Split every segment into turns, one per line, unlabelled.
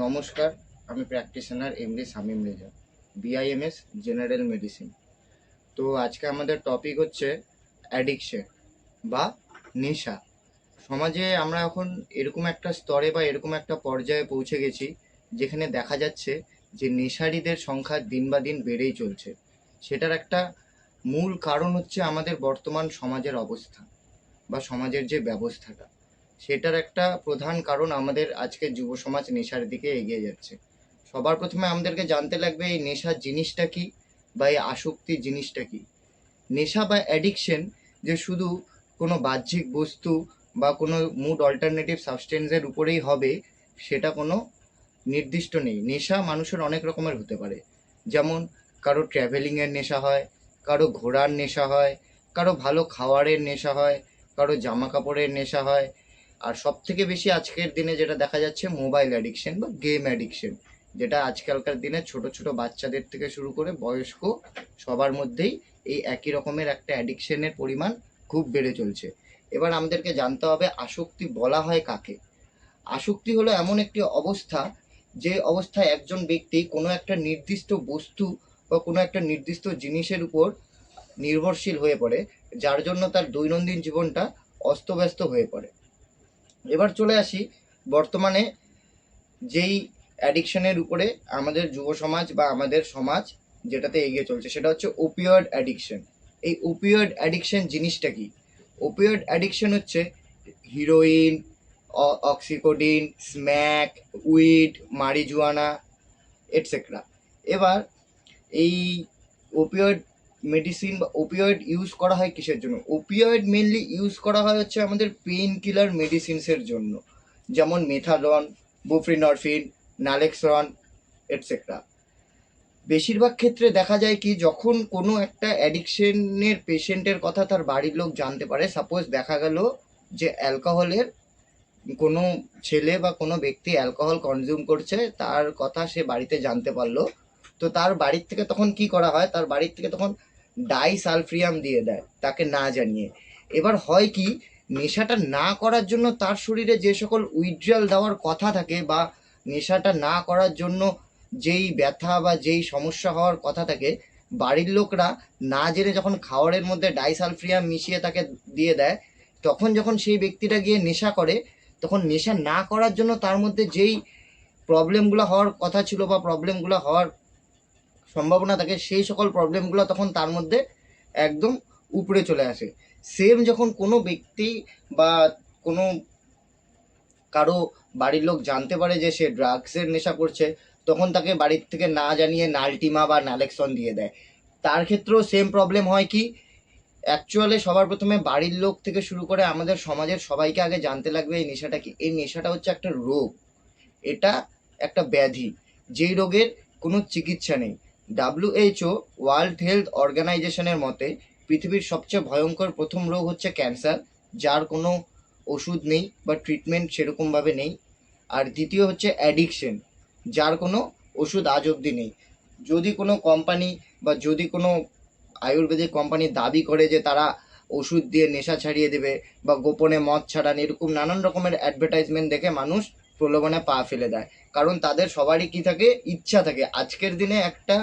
নমস্কার, আমি practitioner MD Shamim Reza BIMS general medicine তো আজকে আমাদের টপিক হচ্ছে অ্যাডিকশন বা নেশা। সমাজে আমরা এখন এরকম একটা স্তরে বা এরকম একটা পর্যায়ে পৌঁছে গেছি, যেখানে দেখা যাচ্ছে যে নেশারীদের সংখ্যা দিন বা দিন বেড়েই চলছে। সেটার একটা মূল কারণ হচ্ছে আমাদের বর্তমান সমাজের অবস্থা বা সমাজের যে ব্যবস্থাটা। সেটার একটা প্রধান কারণ আমাদের আজকের যুব সমাজ নেশার দিকে এগিয়ে যাচ্ছে। সবার প্রথমে আমাদেরকে জানতে লাগবে এই নেশা জিনিসটা কি বা এই আসক্তি জিনিসটা কি? নেশা বা অ্যাডিকশন যে শুধু কোনো বাহ্যিক বস্তু বা কোনো মুড অল্টারনেটিভ সাবস্টেন্সের উপরেই হবে, সেটা কোনো নির্দিষ্ট নেই। নেশা মানুষের অনেক রকমের হতে পারে। যেমন কারও ট্র্যাভেলিংয়ের নেশা হয়, কারও ঘোরার নেশা হয়, কারও ভালো খাওয়ারের নেশা হয়, কারও জামা কাপড়ের নেশা হয় আর সব থেকে বেশি আজকের দিনে যেটা দেখা যাচ্ছে, মোবাইল অ্যাডিকশন বা গেম অ্যাডিকশন যেটা আজকালকার দিনে ছোট ছোট বাচ্চাদের থেকে শুরু করে বয়স্ক সবার মধ্যেই এই একই রকমের একটা অ্যাডিকশনের পরিমাণ খুব বেড়ে চলছে। এবার আমাদেরকে জানতে হবে আসক্তি বলা হয় কাকে? আসক্তি হলো এমন একটি অবস্থা, যে অবস্থায় একজন ব্যক্তি কোনো একটা নির্দিষ্ট বস্তু বা কোনো একটা নির্দিষ্ট জিনিসের উপর নির্ভরশীল হয়ে পড়ে, যার জন্য তার দৈনন্দিন জীবনটা অস্তব্যস্ত হয়ে পড়ে। এবার চলে আসি বর্তমানে যেই অ্যাডিকশনের উপরে আমাদের যুব সমাজ বা আমাদের সমাজ যেটাতে এগিয়ে চলছে, সেটা হচ্ছে ওপিওয়েড অ্যাডিকশন এই ওপিওয়েড অ্যাডিকশন জিনিসটা কি? ওপিওয়েড অ্যাডিকশন হচ্ছে heroin oxycodone smack weed marijuana etcetera এবার এই ওপিওয়েড মেডিসিন বা ওপিওয়েড ইউজ করা হয় কিসের জন্য? ওপিওয়েড মেনলি ইউজ করা হয় হচ্ছে আমাদের পেইন কিলার মেডিসিনসের জন্য। যেমন মেথাডন বুফ্রিনরফিন নালেক্সরন এটসেট্রা বেশিরভাগ ক্ষেত্রে দেখা যায় কি, যখন কোনো একটা অ্যাডিকশনের পেশেন্টের কথা তার বাড়ির লোক জানতে পারে সাপোজ দেখা গেল যে অ্যালকোহলের কোনো ছেলে বা কোনো ব্যক্তি অ্যালকোহল কনজিউম করছে, তার কথা সে বাড়িতে জানতে পারল। তো তার বাড়ির থেকে তখন কি করা হয়? তার বাড়ির থেকে তখন ডাইসালফ্রিয়াম দিয়ে দেয়, তাকে না জানিয়ে। এবার হয় কি, নেশাটা না করার জন্য তার শরীরে যে সকল উইড্রাল দেওয়ার কথা থাকে বা নেশাটা না করার জন্য যেই ব্যথা বা যেই সমস্যা হওয়ার কথা থাকে, বাড়ির লোকরা না জেনে যখন খাওয়ারের মধ্যে ডাইসালফ্রিয়াম মিশিয়ে তাকে দিয়ে দেয়, তখন যখন সেই ব্যক্তিটা গিয়ে নেশা করে, তখন নেশা না করার জন্য তার মধ্যে যেই প্রবলেমগুলো হওয়ার কথা ছিল বা প্রবলেমগুলো হওয়ার সম্ভাবনা থাকে, সেই সকল প্রবলেমগুলো তখন তার মধ্যে একদম উপরে চলে আসে। সেম যখন কোনো ব্যক্তি বা কোনো কারও বাড়ির লোক জানতে পারে যে সে ড্রাগসের নেশা করছে, তখন তাকে বাড়ির থেকে না জানিয়ে নালটিমা বা নালেকশন দিয়ে দেয়। তার ক্ষেত্রেও সেম প্রবলেম হয় কি অ্যাকচুয়ালি সবার প্রথমে বাড়ির লোক থেকে শুরু করে আমাদের সমাজের সবাইকে আগে জানতে লাগবে এই নেশাটা কি, এই নেশাটা হচ্ছে একটা রোগ। এটা একটা ব্যাধি, যেই রোগের কোনো চিকিৎসা নেই। ডাব্লিউএইচও ওয়ার্ল্ড হেলথ অর্গানাইজেশনের মতে, পৃথিবীর সবচেয়ে ভয়ঙ্কর প্রথম রোগ হচ্ছে ক্যান্সার, যার কোনো ওষুধ নেই বা ট্রিটমেন্ট সেরকমভাবে নেই। আর দ্বিতীয় হচ্ছে অ্যাডিকশন, যার কোনো ওষুধ আজ অবধি নেই। যদি কোনো কোম্পানি বা যদি কোনো আয়ুর্বেদিক কোম্পানি দাবি করে যে তারা ওষুধ দিয়ে নেশা ছাড়িয়ে দেবে বা গোপনে মদ ছাড়ান, এরকম নানান রকমের অ্যাডভার্টাইজমেন্ট দেখে মানুষ প্রলোভনে পা ফেলে দেয়। কারণ তাদের সবারই কি থাকে? ইচ্ছা থাকে। আজকের দিনে একটা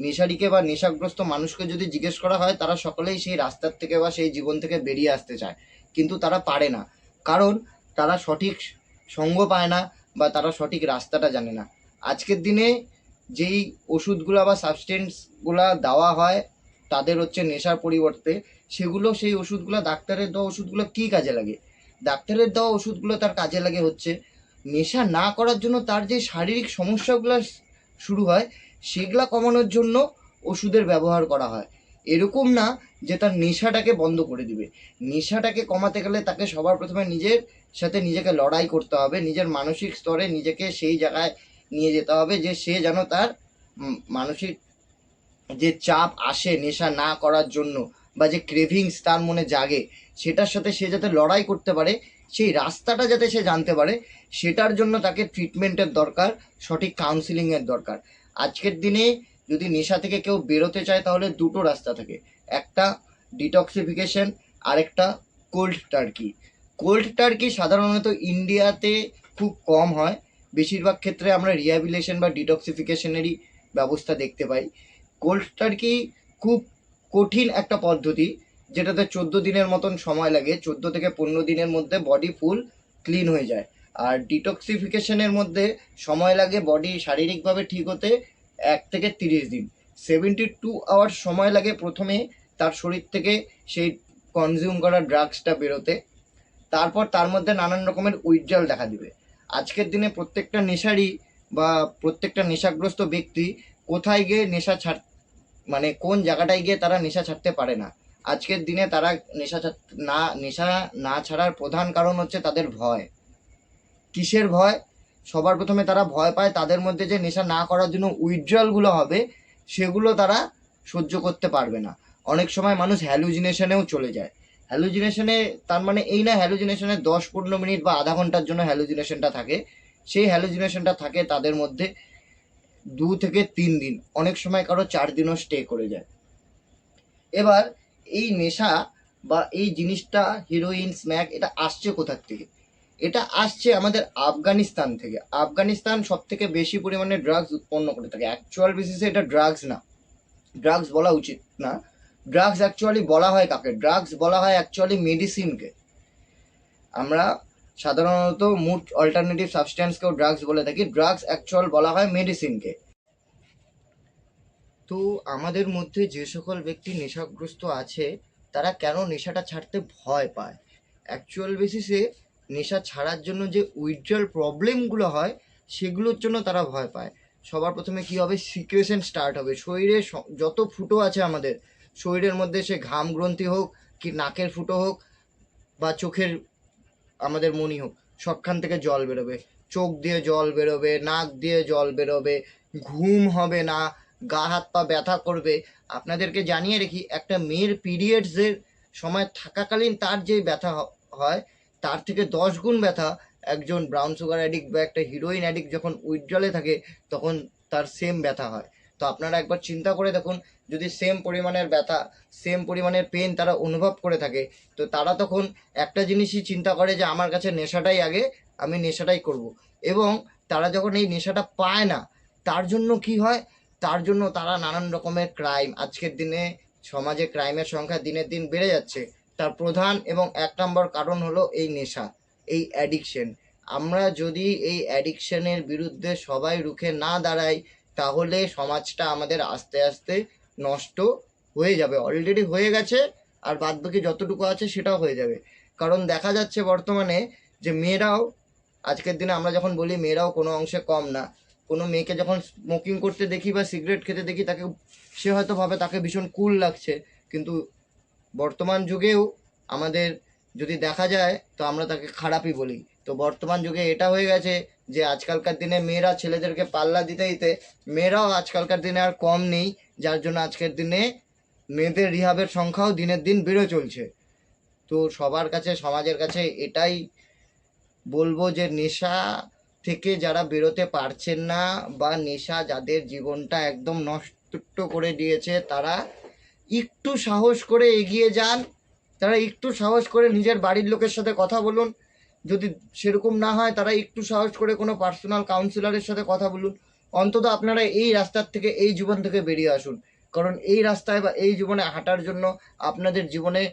নেশারিকে বা নেশাগ্রস্ত মানুষকে যদি জিজ্ঞেস করা হয়, তারা সকলেই সেই রাস্তার থেকে বা সেই জীবন থেকে বেরিয়ে আসতে চায়। কিন্তু তারা পারে না। কারণ তারা সঠিক সঙ্গ পায় না বা তারা সঠিক রাস্তাটা জানে না। আজকের দিনে যেই ওষুধগুলো বা সাবস্টেন্সগুলা দেওয়া হয়, তাদের হচ্ছে নেশার পরিবর্তে, সেগুলো সেই ওষুধগুলো, ডাক্তারের দেওয়া ওষুধগুলো কী কাজে লাগে? ডাক্তারের দেওয়া ওষুধগুলো তার কাজে লাগে হচ্ছে, নেশা না করার জন্য তার যে শারীরিক সমস্যাগুলো শুরু হয় সেগুলা কমানোর জন্য ওষুধের ব্যবহার করা হয়। এরকম না যে তার নেশাটাকে বন্ধ করে দিবে। নেশাটাকে কমাতে গেলে তাকে সবার প্রথমে নিজের সাথে নিজেকে লড়াই করতে হবে, নিজের মানসিক স্তরে নিজেকে সেই জায়গায় নিয়ে যেতে হবে যে সে যেন তার মানসিক যে চাপ আসে নেশা না করার জন্য বা যে ক্রেভিংস তার মনে জাগে, সেটার সাথে সে যাতে লড়াই করতে পারে, সেই রাস্তাটা যাতে সে জানতে পারে, সেটার জন্য তাকে ট্রিটমেন্টের দরকার, সঠিক কাউন্সিলিংয়ের দরকার। আজকের দিনে যদি নেশা থেকে কেউ বেরোতে চায়, তাহলে দুটো রাস্তা থাকে। একটা ডিটক্সিফিকেশন আরেকটা কোল্ড টার্কি কোল্ড টার্কি সাধারণত ইন্ডিয়াতে খুব কম হয়। বেশিরভাগ ক্ষেত্রে আমরা রিহ্যাবিলেশন বা ডিটক্সিফিকেশনেরই ব্যবস্থা দেখতে পাই। কোল্ড টার্কি খুব কঠিন একটা পদ্ধতি, যেটাতে চোদ্দ দিনের মতন সময় লাগে। চোদ্দ থেকে পনেরো দিনের মধ্যে বডি ফুল ক্লিন হয়ে যায়। আর ডিটক্সিফিকেশনের মধ্যে সময় লাগে বডি শারীরিকভাবে ঠিক হতে এক থেকে তিরিশ দিন। সেভেন্টি টু আওয়ার্স সময় লাগে প্রথমে তার শরীর থেকে সেই কনজিউম করা ড্রাগসটা বেরোতে। তারপর তার মধ্যে নানান রকমের উইথড্রল দেখা দিবে। আজকের দিনে প্রত্যেকটা নেশারই বা প্রত্যেকটা নেশাগ্রস্ত ব্যক্তি কোথায় গিয়ে নেশা ছাড় মানে কোন জায়গাটায় গিয়ে তারা নেশা ছাড়তে পারে না। আজকের দিনে তারা নেশা ছাড়- না নেশা না ছাড়ার প্রধান কারণ হচ্ছে তাদের ভয়। কিসের ভয়? সবার প্রথমে তারা ভয় পায় তাদের মধ্যে যে নেশা না করার জন্য উইথড্রলগুলো হবে, সেগুলো তারা সহ্য করতে পারবে না। অনেক সময় মানুষ হ্যালুজিনেশনেও চলে যায়। হ্যালুজিনেশনে তার মানে এই না হ্যালুজিনেশনে দশ পনেরো মিনিট বা আধা ঘণ্টার জন্য হ্যালুজিনেশনটা থাকে। সেই হ্যালুজিনেশনটা থাকে তাদের মধ্যে দু থেকে তিন দিন। অনেক সময় কারও চার দিনও স্টে করে যায়। এবার এই নেশা বা এই জিনিসটা হিরোইন স্ম্যাক এটা আসছে কোথার থেকে? এটা আসছে আমাদের আফগানিস্তান থেকে। আফগানিস্তান সব থেকে বেশি পরিমাণে ড্রাগস উৎপন্ন করে থাকে। অ্যাকচুয়াল বেসিসে এটা ড্রাগস না। ড্রাগস বলা উচিত না। ড্রাগস অ্যাকচুয়ালি বলা হয় কাকে? ড্রাগস বলা হয় অ্যাকচুয়ালি মেডিসিনকে আমরা সাধারণত মুড অল্টারনেটিভ সাবস্ট্যান্সকেও ড্রাগস বলে থাকি। ড্রাগস অ্যাকচুয়াল বলা হয় মেডিসিনকে তো আমাদের মধ্যে যে সকল ব্যক্তি নেশাগ্রস্ত আছে, তারা কেন নেশাটা ছাড়তে ভয় পায়? অ্যাকচুয়াল বেসিসে নেশা ছাড়ার জন্য যে উইথড্রল প্রবলেমগুলো হয়, সেগুলোর জন্য তারা ভয় পায়। সবার প্রথমে কি হবে? সিক্রেশন স্টার্ট হবে। শরীরে যত ফুটো আছে আমাদের, শরীরের মধ্যে সে ঘাম গ্রন্থি হোক, কি নাকের ফুটো হোক, বা চোখের আমাদের মনি হোক, সবখান থেকে জল বেরোবে। চোখ দিয়ে জল বেরোবে, নাক দিয়ে জল বেরোবে, ঘুম হবে না, গা হাত পা ব্যথা করবে। আপনাদেরকে জানিয়ে রেখি, একটা মেয়ের পিরিয়ডসের সময় থাকাকালীন তার যে ব্যথা হয় তার থেকে দশ গুণ ব্যথা। একজন ব্রাউন সুগার অ্যাডিক্ট বা একটা হিরোইন অ্যাডিক্ট যখন উইথড্রলে থাকে, তখন তার সেম ব্যথা হয়। তো আপনারা একবার চিন্তা করে দেখুন, যদি সেম পরিমাণের ব্যথা সেম পরিমাণের পেন তারা অনুভব করে থাকে, তো তারা তখন একটা জিনিসই চিন্তা করে যে, আমার কাছে নেশাটাই আগে, আমি নেশাটাই করব। এবং তারা যখন এই নেশাটা পায় না, তার জন্য কি হয়? তার জন্য তারা নানান রকমের ক্রাইম আজকের দিনে সমাজে ক্রাইমের সংখ্যা দিনের দিন বেড়ে যাচ্ছে। তার প্রধান এবং এক নম্বর কারণ হলো এই নেশা, এই অ্যাডিকশন আমরা যদি এই অ্যাডিকশনের বিরুদ্ধে সবাই রুখে না দাঁড়াই, তাহলে সমাজটা আমাদের আস্তে আস্তে নষ্ট হয়ে যাবে। অলরেডি হয়ে গেছে, আর বাদবাকি যতটুকু আছে সেটাও হয়ে যাবে। কারণ দেখা যাচ্ছে বর্তমানে যে মেয়েরাও, আজকের দিনে আমরা যখন বলি মেয়েরাও কোনো অংশে কম না। কোনো মেয়েকে যখন স্মোকিং করতে দেখি বা সিগারেট খেতে দেখি, তাকে সে হয়তো ভাবে তাকে ভীষণ কুল লাগছে। কিন্তু বর্তমান যুগেও আমাদের যদি দেখা যায়, তো আমরা তাকে খারাপই বলি। তো বর্তমান যুগে এটা হয়ে গেছে যে, আজকালকার দিনে মেয়েরা ছেলেদেরকে পাল্লা দিতে দিতে মেয়েরাও আজকালকার দিনে আর কম নেই, যার জন্য আজকের দিনে মেয়েদের রিহাবের সংখ্যাও দিনের দিন বেড়ে চলছে। তো সবার কাছে, সমাজের কাছে এটাই বলব যে, নেশা থেকে যারা বেরোতে পারছেন না বা নেশা যাদের জীবনটা একদম নষ্ট করে দিয়েছে, তারা একটু সাহস করে এগিয়ে যান। তারা একটু সাহস করে নিজের বাড়ির লোকের সাথে কথা বলুন। যদি সেরকম না হয়, তারা একটু সাহস করে কোনো পার্সোনাল কাউন্সিলরের সাথে কথা বলুন। অন্তত আপনারা এই রাস্তার থেকে, এই জীবন থেকে বেরিয়ে আসুন। কারণ এই রাস্তায় বা এই জীবনে হাঁটার জন্য আপনাদের জীবনে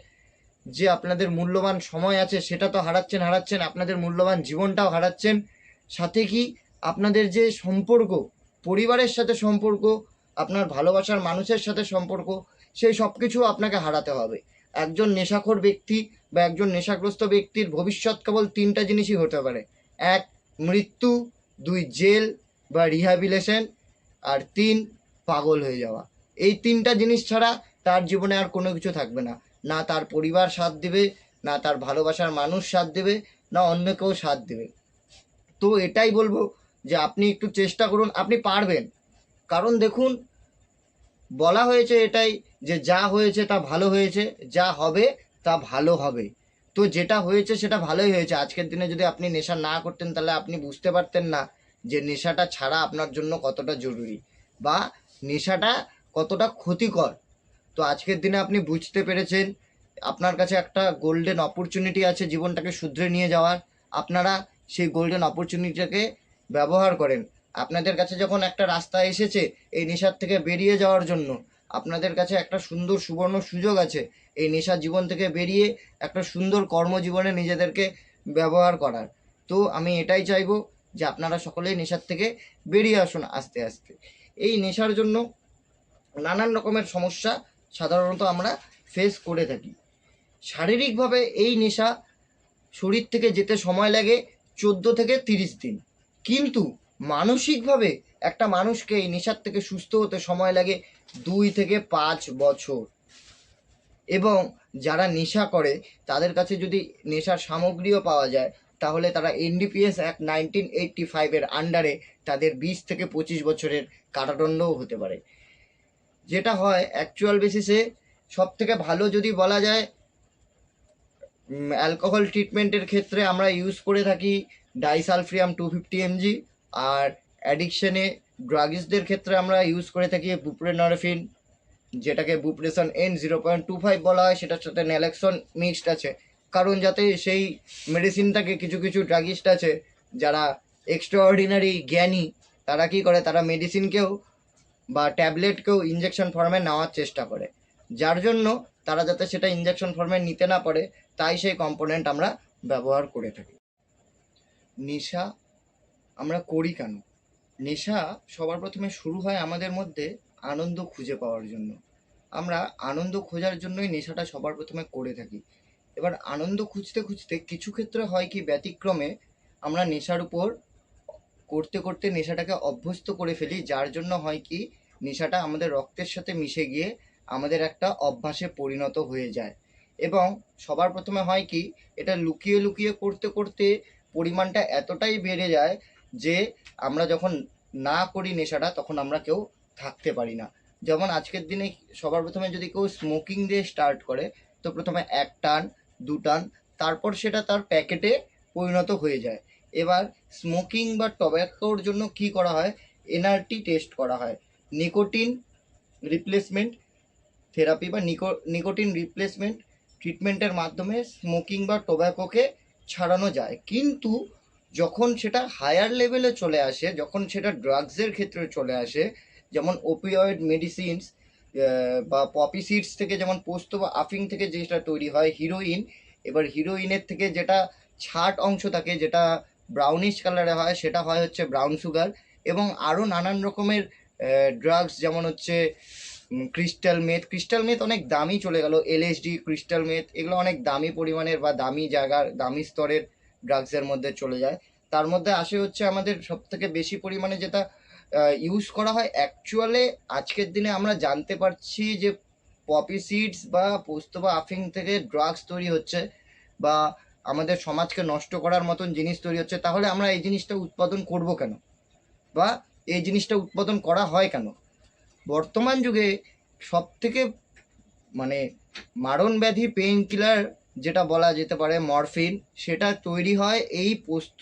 যে আপনাদের মূল্যবান সময় আছে, সেটা তো হারাচ্ছেন হারাচ্ছেন। আপনাদের মূল্যবান জীবনটাও হারাচ্ছেন। সাথে কি আপনাদের যে সম্পর্ক, পরিবারের সাথে সম্পর্ক, আপনার ভালোবাসার মানুষের সাথে সম্পর্ক সেই সব কিছু আপনাকে হারাতে হবে। একজন নেশাখোর ব্যক্তি বা একজন নেশাগ্রস্ত ব্যক্তির ভবিষ্যৎ কেবল তিনটা জিনিসই হতে পারে। এক, মৃত্যু, দুই, জেল বা রিহ্যাবিলেশন, আর তিন, পাগল হয়ে যাওয়া। এই তিনটা জিনিস ছাড়া তার জীবনে আর কোনো কিছু থাকবে না। না তার পরিবার সাথ দেবে, না তার ভালোবাসার মানুষ সাথ দেবে, না অন্য কেউ সাথ দেবে। তো এটাই বলব যে আপনি একটু চেষ্টা করুন, আপনি পারবেন। কারণ দেখুন বলা হয়েছে এটাই যে যা হয়েছে তা ভালো হয়েছে, যা হবে তা ভালো হবে। তো যেটা হয়েছে সেটা ভালোই হয়েছে। আজকের দিনে যদি আপনি নেশা না করতেন তাহলে আপনি বুঝতে পারতেন না যে নেশাটা ছাড়া আপনার জন্য কতটা জরুরি বা নেশাটা কতটা ক্ষতিকর। তো আজকের দিনে আপনি বুঝতে পেরেছেন, আপনার কাছে একটা গোল্ডেন অপরচুনিটি আছে জীবনটাকে শুধরে নিয়ে যাওয়ার। আপনারা সেই গোল্ডেন অপরচুনিটিটাকে ব্যবহার করেন। আপনাদের কাছে যখন একটা রাস্তা এসেছে এই নেশার থেকে বেরিয়ে যাওয়ার জন্য, আপনাদের কাছে একটা সুন্দর সুবর্ণ সুযোগ আছে এই নেশা জীবন থেকে বেরিয়ে একটা সুন্দর কর্মজীবনে নিজেদেরকে ব্যবহার করার। তো আমি এটাই চাইব যে আপনারা সকলেই নেশার থেকে বেরিয়ে আসুন আস্তে আস্তে। এই নেশার জন্য নানান রকমের সমস্যা সাধারণত আমরা ফেস করে থাকি। শারীরিকভাবে এই নেশা শরীর থেকে যেতে সময় লাগে চোদ্দ থেকে তিরিশ দিন। কিন্তু মানসিকভাবে একটা মানুষকে এই নেশার থেকে সুস্থ হতে সময় লাগে দুই থেকে পাঁচ বছর। এবং যারা নেশা করে, তাদের কাছে যদি নেশার সামগ্রীও পাওয়া যায়, তাহলে তারা এনডিপিএস অ্যাক্ট নাইনটিন এইটটি ফাইভের আন্ডারে তাদের বিশ থেকে পঁচিশ বছরের কারাদণ্ডও হতে পারে। যেটা হয় অ্যাকচুয়াল বেসিসে সব থেকে ভালো যদি বলা যায় অ্যালকোহল ট্রিটমেন্টের ক্ষেত্রে আমরা ইউজ করে থাকি ডাইসালফ্রিয়াম টু ফিফটি এমজি আর অ্যাডিকশানে ড্রাগিসদের ক্ষেত্রে আমরা ইউজ করে থাকি বুপ্রেনরফিন যেটাকে বুপ্রেশন N zero point two five বলা হয়, সেটার সাথে ন্যালেক্সন মিক্সড আছে। কারণ যাতে সেই মেডিসিনটাকে কিছু কিছু ড্রাগিস্ট আছে, যারা এক্সট্রা অর্ডিনারি জ্ঞানী, তারা কি করে? তারা মেডিসিনকেও বা ট্যাবলেটকেও ইঞ্জেকশন ফর্মে নেওয়ার চেষ্টা করে। যার জন্য তারা যাতে সেটা ইঞ্জেকশন ফর্মে নিতে না পারে, তাই সেই কম্পোনেন্ট আমরা ব্যবহার করে থাকি। নেশা আমরা করি কেন? নেশা সবার প্রথমে শুরু হয় আমাদের মধ্যে আনন্দ খুঁজে পাওয়ার জন্য। আমরা আনন্দ খোঁজার জন্যই নেশাটা সবার প্রথমে করে থাকি। এবার আনন্দ খুঁজতে খুঁজতে কিছু ক্ষেত্রে হয় কি, ব্যতিক্রমে আমরা নেশার উপর করতে করতে নেশাটাকে অভ্যস্ত করে ফেলি, যার জন্য হয় কি, নেশাটা আমাদের রক্তের সাথে মিশে গিয়ে আমাদের একটা অভ্যাসে পরিণত হয়ে যায়। এবং সবার প্রথমে হয় কি, এটা লুকিয়ে লুকিয়ে করতে করতে পরিমাণটা এতটাই বেড়ে যায় যে আমরা যখন না করি নেশাটা, তখন আমরা কেউ থাকতে পারি না। যেমন আজকের দিনে সবার প্রথমে যদি কেউ স্মোকিং দিয়ে স্টার্ট করে, তো প্রথমে এক টান, দু টান, তারপর সেটা তার প্যাকেটে পরিণত হয়ে যায়। এবার স্মোকিং বা টব্যাকোর জন্য কি করা হয়? এনআরটি টেস্ট করা হয়। নিকোটিন রিপ্লেসমেন্ট থেরাপি বা নিকো নিকোটিন রিপ্লেসমেন্ট ট্রিটমেন্টের মাধ্যমে স্মোকিং বা টোব্যাকোকে ছাড়ানো যায়। কিন্তু যখন সেটা হায়ার লেভেলে চলে আসে, যখন সেটা ড্রাগসের ক্ষেত্রে চলে আসে, যেমন ওপিওয়েড মেডিসিনস বা পপি সিডস থেকে যেমন পোস্ত বা আফিং থেকে যেটা তৈরি হয় হিরোইন এবার হিরোইনের থেকে যেটা ছাট অংশ থাকে, যেটা ব্রাউনিশ কালারে হয়, সেটা হয় হচ্ছে ব্রাউন সুগার এবং আরও নানান রকমের ড্রাগস যেমন হচ্ছে ক্রিস্টাল মেথ ক্রিস্টাল মেথ অনেক দামি চলে গেল এলএসডি ক্রিস্টাল মেথ এগুলো অনেক দামি পরিমাণের বা দামি জায়গার, দামি স্তরের ড্রাগসের মধ্যে চলে যায়। তার মধ্যে আসে হচ্ছে আমাদের সব থেকে বেশি পরিমাণে যেটা ইউজ করা হয়। অ্যাকচুয়ালে আজকের দিনে আমরা জানতে পারছি যে পপি সিডস বা পোস্ত বা আফিং থেকে ড্রাগস তৈরি হচ্ছে বা আমাদের সমাজকে নষ্ট করার মতন জিনিস তৈরি হচ্ছে, তাহলে আমরা এই জিনিসটা উৎপাদন করব কেন? বা এই জিনিসটা উৎপাদন করা হয় কেন? বর্তমান যুগে সব থেকে মানে মারণ ব্যাধি পেইন কিলার যেটা বলা যেতে পারে মরফিন, সেটা তৈরি হয় এই পোস্ত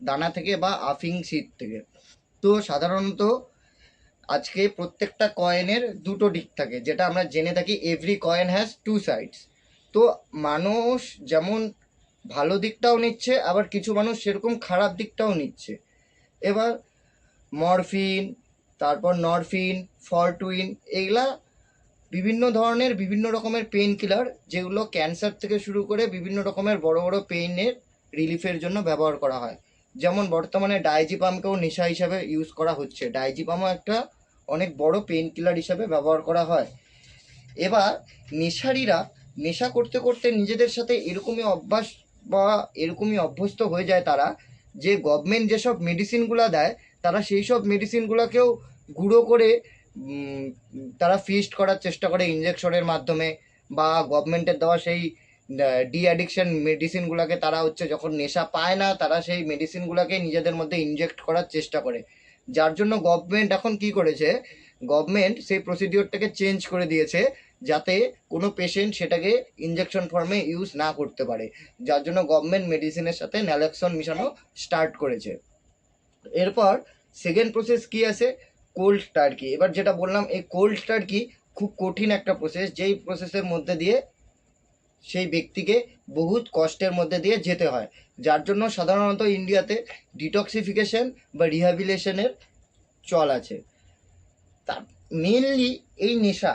দানা থেকে বা আফিং সিড থেকে। তো সাধারণত আজকে প্রত্যেকটা কয়েনের দুটো দিক থাকে, যেটা আমরা জেনে থাকি every coin has two sides তো মানুষ যেমন ভালো দিকটাও নিচ্ছে, আবার কিছু মানুষ সেরকম খারাপ দিকটাও নিচ্ছে। এবার মরফিন, তারপর নরফিন ফরটুইন এগুলা বিভিন্ন ধরনের বিভিন্ন রকমের পেইন কিলার যেগুলো ক্যান্সার থেকে শুরু করে বিভিন্ন রকমের বড় বড় পেইনের রিলিফের জন্য ব্যবহার করা হয়। যেমন বর্তমানে ডাইজিপামকেও নেশা হিসাবে ইউজ করা হচ্ছে। ডাইজিপামও একটা অনেক বড় পেইন কিলার হিসাবে ব্যবহার করা হয়। এবার নেশারিরা নেশা করতে করতে নিজেদের সাথে এরকমই অভ্যাস বা এরকমই অভ্যস্ত হয়ে যায় তারা যে গভর্নমেন্ট যেসব মেডিসিনগুলো দেয়, তারা সেই সব মেডিসিনগুলোকেও গুঁড়ো করে তারা ফিস্ট করার চেষ্টা করে ইঞ্জেকশনের মাধ্যমে বা গভর্নমেন্টের দেওয়া সেই ডি অ্যাডিকশন মেডিসিনগুলোকে তারা হচ্ছে যখন নেশা পায় না, তারা সেই মেডিসিনগুলোকে নিজেদের মধ্যে ইনজেক্ট করার চেষ্টা করে। যার জন্য গভর্নমেন্ট এখন কি করেছে গভর্নমেন্ট সেই প্রসিডিওরটাকে চেঞ্জ করে দিয়েছে যাতে কোনো পেশেন্ট সেটাকে ইঞ্জেকশন ফর্মে ইউজ না করতে পারে। যার জন্য গভর্নমেন্ট মেডিসিনের সাথে ন্যালেক্সন মিশানো স্টার্ট করেছে। এরপর সেকেন্ড প্রসেস কি আছে? কোল্ড টার্কি এবার যেটা বললাম, এই কোল্ড টার্কি খুব কঠিন একটা প্রসেস যেই প্রসেসের মধ্যে দিয়ে সেই ব্যক্তিকে বহুত কষ্টের মধ্যে দিয়ে যেতে হয়। যার জন্য সাধারণত ইন্ডিয়াতে ডিটক্সিফিকেশন বা রিহ্যাবিলেশনের চল আছে। তার মেনলি এই নেশা,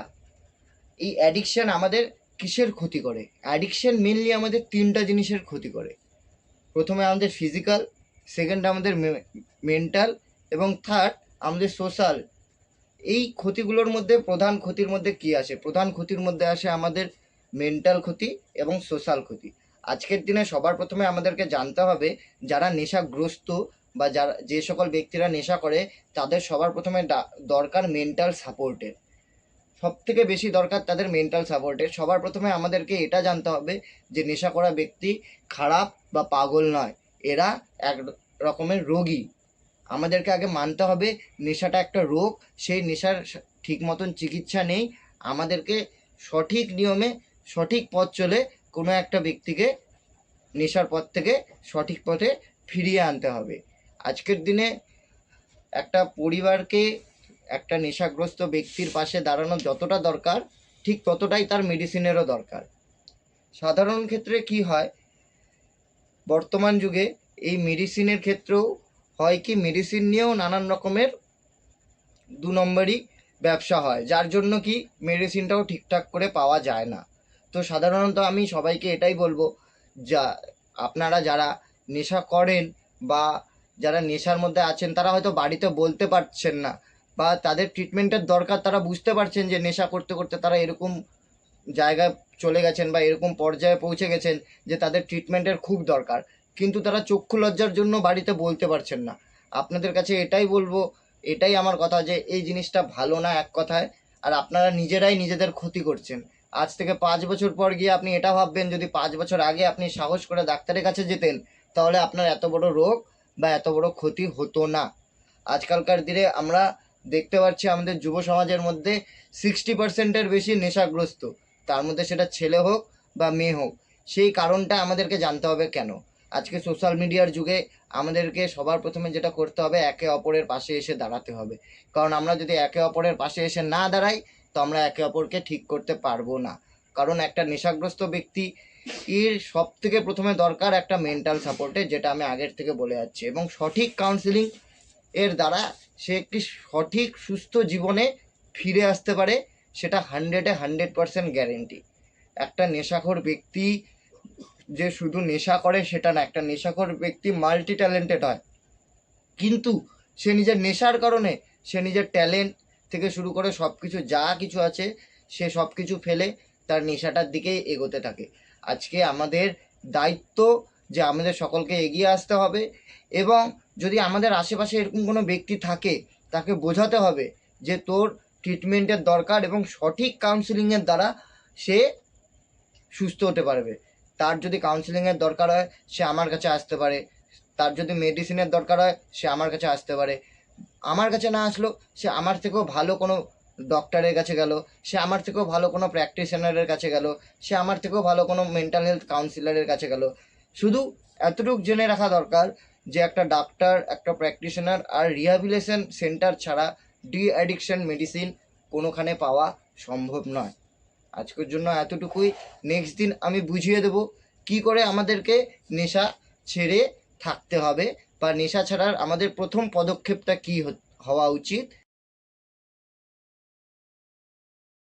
এই অ্যাডিকশান আমাদের কিসের ক্ষতি করে? অ্যাডিকশান মেনলি আমাদের তিনটা জিনিসের ক্ষতি করে। প্রথমে আমাদের ফিজিক্যাল সেকেন্ড আমাদের মেন্টাল এবং থার্ড আমাদের সোশ্যাল এই ক্ষতিগুলোর মধ্যে প্রধান ক্ষতির মধ্যে কি আসে প্রধান ক্ষতির মধ্যে আসে আমাদের মেন্টাল ক্ষতি এবং সোশ্যাল ক্ষতি। আজকের দিনে সবার প্রথমে আমাদেরকে জানতে হবে, যারা নেশাগ্রস্ত বা যারা, যে সকল ব্যক্তিরা নেশা করে, তাদের সবার প্রথমে দরকার মেন্টাল সাপোর্টের সব থেকে বেশি দরকার তাদের মেন্টাল সাপোর্টের সবার প্রথমে আমাদেরকে এটা জানতে হবে যে নেশা করা ব্যক্তি খারাপ বা পাগল নয়। এরা এক রকমের রোগী। আমাদেরকে আগে মানতে হবে, নেশাটা একটা রোগ, সেই নেশার ঠিক মতন চিকিৎসা নেই। আমাদেরকে সঠিক নিয়মে সঠিক পথ চলে কোনো একটা ব্যক্তিকে নেশার পথ থেকে সঠিক পথে ফিরিয়ে আনতে হবে। আজকের দিনে একটা পরিবারকে একটা নেশাগ্রস্ত ব্যক্তির পাশে দাঁড়ানো যতটা দরকার, ঠিক ততটাই তার মেডিসিনেরও দরকার। সাধারণ ক্ষেত্রে কি হয়? বর্তমান যুগে এই মেডিসিনের ক্ষেত্রেও হয় কি মেডিসিন নিয়েও নানান রকমের দু নম্বরই ব্যবসা হয়, যার জন্য কি মেডিসিনটাও ঠিকঠাক করে পাওয়া যায় না। তো সাধারণত আমি সবাইকে এটাই বলব, যা আপনারা যারা নেশা করেন বা যারা নেশার মধ্যে আছেন, তারা হয়তো বাড়িতে বলতে পারছেন না বা তাদের ট্রিটমেন্টের দরকার, তারা বুঝতে পারছেন যে নেশা করতে করতে তারা এরকম জায়গায় চলে গেছেন বা এরকম পর্যায়ে পৌঁছে গেছেন যে তাদের ট্রিটমেন্টের খুব দরকার। কিন্তু তারা চক্ষু লজ্জার জন্য বাড়িতে বলতে পারছেন না। আপনাদের কাছে এটাই বলব, এটাই আমার কথা যে এই জিনিসটা ভালো না এক কথায়, আর আপনারা নিজেরাই নিজেদের ক্ষতি করছেন। আজ থেকে পাঁচ বছর পর গিয়ে আপনি এটা ভাববেন, যদি পাঁচ বছর আগে আপনি সাহস করে ডাক্তারের কাছে যেতেন, তাহলে আপনার এত বড় রোগ বা এত বড় ক্ষতি হতো না। আজকালকার দিনে আমরা দেখতে পাচ্ছি আমাদের যুব সমাজের মধ্যে সিক্সটি পার্সেন্টের বেশি নেশাগ্রস্ত। তার মধ্যে সেটা ছেলে হোক বা মেয়ে হোক, সেই কারণটা আমাদেরকে জানতে হবে কেন? আজকে সোশ্যাল মিডিয়ার যুগে আমাদেরকে সবার প্রথমে যেটা করতে হবে, একে অপরের পাশে এসে দাঁড়াতে হবে। কারণ আমরা যদি একে অপরের পাশে এসে না দাঁড়াই, তো আমরা একে অপরকে ঠিক করতে পারব না। কারণ একটা নেশাগ্রস্ত ব্যক্তি এর সব থেকে প্রথমে দরকার একটা মেন্টাল সাপোর্টের যেটা আমি আগের থেকে বলে যাচ্ছি। এবং সঠিক কাউন্সিলিং এর দ্বারা সে একটি সঠিক, সুস্থ জীবনে ফিরে আসতে পারে, সেটা হান্ড্রেডে হান্ড্রেড পার্সেন্ট গ্যারেন্টি একটা নেশাখোর ব্যক্তি যে শুধু নেশা করে সেটা না, একটা নেশাখোর ব্যক্তি মাল্টি ট্যালেন্টেড হয়। কিন্তু সে নিজের নেশার কারণে, সে নিজের ট্যালেন্ট থেকে শুরু করে সব কিছু যা কিছু আছে, সে সব কিছু ফেলে তার নেশাটার দিকেই এগোতে থাকে। আজকে আমাদের দায়িত্ব যে আমাদের সকলকে এগিয়ে আসতে হবে এবং যদি আমাদের আশেপাশে এরকম কোনো ব্যক্তি থাকে, তাকে বোঝাতে হবে যে তোর ট্রিটমেন্টের দরকার এবং সঠিক কাউন্সিলিংয়ের দ্বারা সে সুস্থ হতে পারবে। তার যদি কাউন্সিলিংয়ের দরকার হয়, সে আমার কাছে আসতে পারে। তার যদি মেডিসিনের দরকার হয়, সে আমার কাছে আসতে পারে। আমার কাছে না আসলো, সে আমার থেকেও ভালো কোনো ডক্টরের কাছে গেল। সে আমার থেকেও ভালো কোনো প্র্যাকটিশনারের কাছে গেল। সে আমার থেকেও ভালো কোনো মেন্টাল হেলথ কাউন্সিলারের কাছে গেল। শুধু এতটুকু জেনে রাখা দরকার যে, একটা ডাক্তার একটা প্র্যাকটিশনার আর রিহ্যাবিলেশন সেন্টার ছাড়া ডি অ্যাডিকশন মেডিসিন কোনোখানে পাওয়া সম্ভব নয়। আজকের জন্য এতটুকুই। নেক্সট দিন আমি বুঝিয়ে দেব কি করে আমাদেরকে নেশা ছেড়ে থাকতে হবে বা নেশা ছাড়ার আমাদের প্রথম পদক্ষেপটা কী হওয়া উচিত।